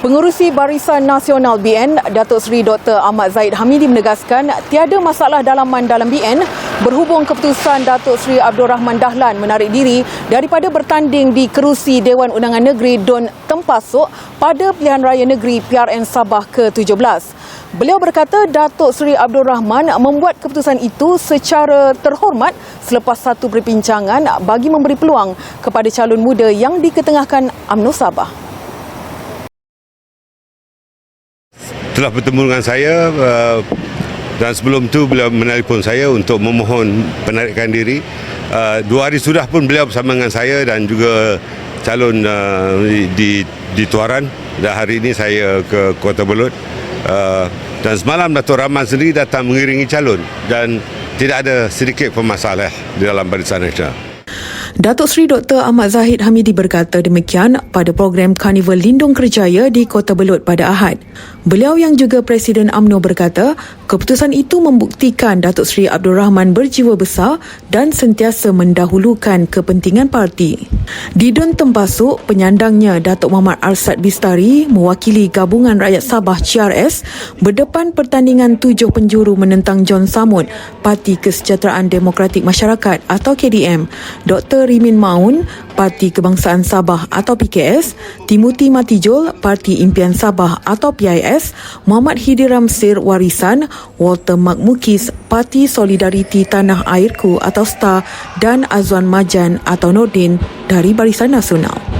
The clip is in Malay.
Pengerusi Barisan Nasional BN, Datuk Seri Dr. Ahmad Zaid Hamidi menegaskan tiada masalah dalaman dalam BN berhubung keputusan Datuk Seri Abdul Rahman Dahlan menarik diri daripada bertanding di kerusi Dewan Undangan Negeri Don Tempasuk pada pilihan raya negeri PRN Sabah ke-17. Beliau berkata Datuk Seri Abdul Rahman membuat keputusan itu secara terhormat selepas satu perbincangan bagi memberi peluang kepada calon muda yang diketengahkan UMNO Sabah. Telah bertemu dengan saya uh, dan sebelum tu beliau menelpon saya untuk memohon penarikan diri. Uh, dua hari sudah pun beliau bersama dengan saya dan juga calon uh, di di Tuaran dan hari ini saya ke Kota Belud. Dan semalam Datuk Rahman sendiri datang mengiringi calon dan tidak ada sedikit pun masalah di dalam Barisan Nasional. Datuk Seri Dr. Ahmad Zahid Hamidi berkata demikian pada program Karnival Lindung Kerjaya di Kota Belud pada Ahad. Beliau yang juga Presiden AMNO berkata, keputusan itu membuktikan Datuk Seri Abdul Rahman berjiwa besar dan sentiasa mendahulukan kepentingan parti. Di Don Tempasuk, penyandangnya Datuk Muhammad Arsad Bistari mewakili Gabungan Rakyat Sabah CRS berdepan pertandingan tujuh penjuru menentang John Samud, Parti Kesejahteraan Demokratik Masyarakat atau KDM, Dr. Rimin Maun, Parti Kebangsaan Sabah atau PKS, Timuti Matijol, Parti Impian Sabah atau PIS, Muhammad Hidiram Sir Warisan, Walter Makmukis, Parti Solidariti Tanah Airku atau STAR dan Azwan Majan atau Nordin dari Barisan Nasional.